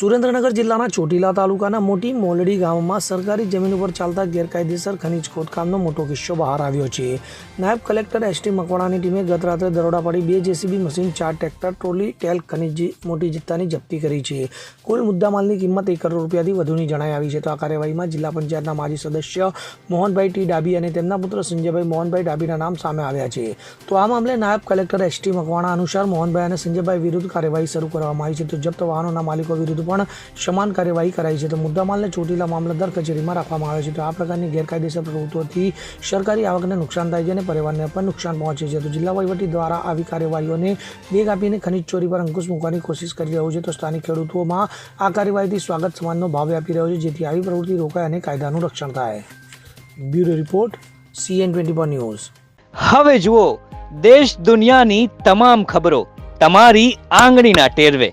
સુરેન્દ્રનગર જિલ્લાના ચોટીલા તાલુકાના મોટી મોલડી ગામમાં સરકારી જમીન ઉપર ચાલતા ગેરકાયદેસર ખનીજ ખોદકામનો મોટો કિસ્સો બહાર આવ્યો છે. નાયબ કલેક્ટર એસ ટી મકવાણાની ટીમે ગત રાત્રે દરોડા પાડી બે જેસીબી મશીન, ચાર ટ્રેક્ટર, ટ્રોલી ટેલ ખનીજ, મોટી જથ્થાની જપ્તી કરી છે. કુલ મુદ્દામાલની કિંમત એક કરોડ રૂપિયાથી વધુની જણાઈ આવી છે. તો આ કાર્યવાહીમાં જિલ્લા પંચાયતના માજી સદસ્ય મોહનભાઈ ટી ડાબી અને તેમના પુત્ર સંજયભાઈ મોહનભાઈ ડાબીના નામ સામે આવ્યા છે. તો આ મામલે નાયબ કલેક્ટર એસ ટી મકવાણા અનુસાર મોહનભાઈ અને સંજયભાઈ વિરુદ્ધ કાર્યવાહી શરૂ કરવામાં આવી છે. તો જપ્ત વાહનોના માલિકો વિરુદ્ધ પણ સમાન કાર્યવાહી કરાઈ છે. તો મુદ્દામાલને ચોટીલા મામલતદાર કચેરીમાં રાખવામાં આવે છે. તો આ પ્રકારની ગેરકાયદેસર પ્રવૃત્તિઓથી સરકારી આવકને નુકસાન થાય છે અને પરિવારને પણ નુકસાન પહોંચે છે. તો જિલ્લા વહીવટી દ્વારા આવી કાર્યવાહીઓને વેગ આપીને ખનીજ ચોરી પર અંકુશ મૂકવાની કોશિશ કરી રહ્યું છે. તો સ્થાનિક ખેડૂતોમાં આ કાર્યવાહીથી સ્વાગત સમાનનો ભાવ આપી રહ્યો છે, જેથી આવી પ્રવૃત્તિ રોકાય અને કાયદાનું રક્ષણ થાય. Bureau report, CN twenty news. હવે જુઓ, દેશ દુનિયાની તમામ ખબરો તમારી આંગળીના ટેરવે.